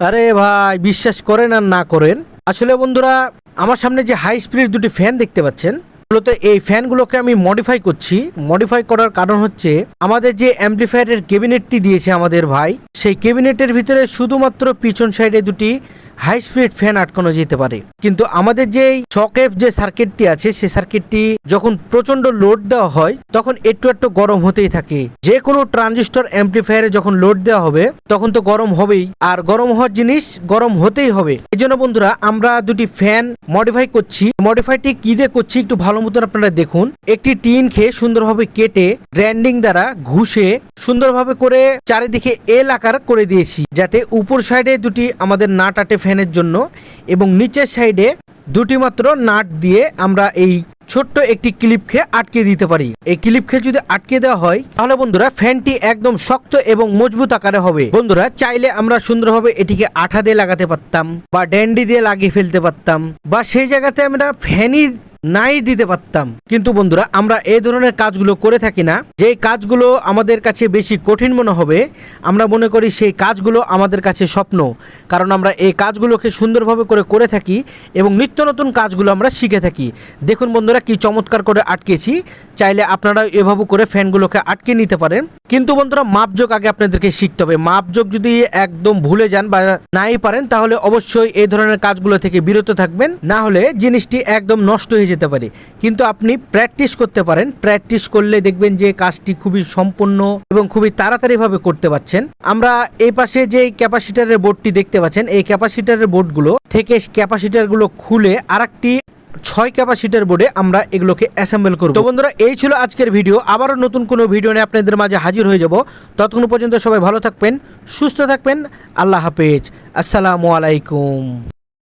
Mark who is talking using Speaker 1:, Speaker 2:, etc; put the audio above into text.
Speaker 1: আরে ভাই, বিশ্বাস করেন আর না করেন। আসলে বন্ধুরা, আমার সামনে যে হাই স্পিড দুটি ফ্যান দেখতে পাচ্ছেন, মূলত এই ফ্যানগুলোকে আমি মডিফাই করছি। মডিফাই করার কারণ হচ্ছে, আমাদের যে অ্যাম্পলিফায়ারের কেবিনেটটি দিয়েছে আমাদের ভাই সেই ক্যাবিনেটের ভিতরে শুধুমাত্র পিছন সাইডে দুটি হাই স্পিড ফ্যান আটকানো যেতে পারে। কিন্তু আমাদের যে চকের যে সার্কিটটি আছে, সেই সার্কিটটি যখন প্রচণ্ড লোড দেওয়া হয়, তখন একটু একটু গরম হতেই থাকে। যে কোনো ট্রানজিস্টর অ্যাম্পলিফায়ারে যখন লোড দেওয়া হবে, তখন তো গরম হবেই। আর গরম হওয়ার জিনিস গরম হতেই হবে। এই জন্য বন্ধুরা, আমরা দুটি ফ্যান মডিফাই করছি। মডিফাইটি কি দিয়ে করছি একটু ভালো মতন আপনারা দেখুন। একটি টিন খেয়ে সুন্দরভাবে কেটে গ্র্যান্ডিং দ্বারা ঘুষে, সুন্দরভাবে করে চারিদিকে এল আকার করে দিয়েছি। যাতে উপর সাইডে দুটি আমাদের নাট আটে ফ্যানের জন্য এবং নিচের সাইডে দুটি মাত্র নাট দিয়ে আমরা এই ছোট্ট একটি ক্লিপ খেয়ে আটকে দিতে পারি। এই ক্লিপ খেয়ে যদি আটকে দেওয়া হয়, তাহলে বন্ধুরা ফ্যানটি একদম শক্ত এবং মজবুত আকারে হবে। বন্ধুরা, চাইলে আমরা সুন্দরভাবে এটিকে আঠা দিয়ে লাগাতে পারতাম বা ড্যান্ডি দিয়ে লাগিয়ে ফেলতে পারতাম বা সেই জায়গাতে আমরা ফ্যানই নাই দিতে পারতাম। কিন্তু বন্ধুরা, আমরা এই ধরনের কাজগুলো করে থাকি না। যে কাজগুলো আমাদের কাছে বেশি কঠিন মনে হবে, আমরা মনে করি সেই কাজগুলো আমাদের কাছে স্বপ্ন। কারণ আমরা এই কাজগুলোকে সুন্দরভাবে করে করে থাকি এবং নিত্য নতুন কাজগুলো আমরা শিখে থাকি। দেখুন বন্ধুরা, কি চমৎকার করে আটকেছি। চাইলে আপনারা এভাবে করে ফ্যানগুলোকে আটকে নিতে পারেন। কিন্তু বন্ধুরা, মাপযোগ আগে আপনাদেরকে শিখতে হবে। মাপযোগ যদি একদম ভুলে যান বা নাই পারেন, তাহলে অবশ্যই এই ধরনের কাজগুলো থেকে বিরত থাকবেন। না হলে জিনিসটি একদম নষ্ট হয়ে যেতে পারে। কিন্তু আপনি প্র্যাকটিস করতে পারেন। প্র্যাকটিস করলে দেখবেন যে কাজটি খুবই সম্পূর্ণ এবং খুবই তাড়াতাড়িভাবে করতে পারছেন। আমরা এই পাশে যে ক্যাপাসিটারের বোর্ডটি দেখতে পাচ্ছেন, এই ক্যাপাসিটারের বোর্ডগুলো থেকে ক্যাপাসিটারগুলো খুলে আরেকটি ছয় ক্যাপাসিটার বোর্ডে আমরা এগুলোকে অ্যাসেম্বল করব। তো বন্ধুরা, এই ছিল আজকের ভিডিও আবারও নতুন কোনো ভিডিও নিয়ে আপনাদের মাঝে হাজির হয়ে যাব। ততক্ষণ পর্যন্ত সবাই ভালো থাকবেন, সুস্থ থাকবেন। আল্লাহ হাফেজ। আসসালামু আলাইকুম।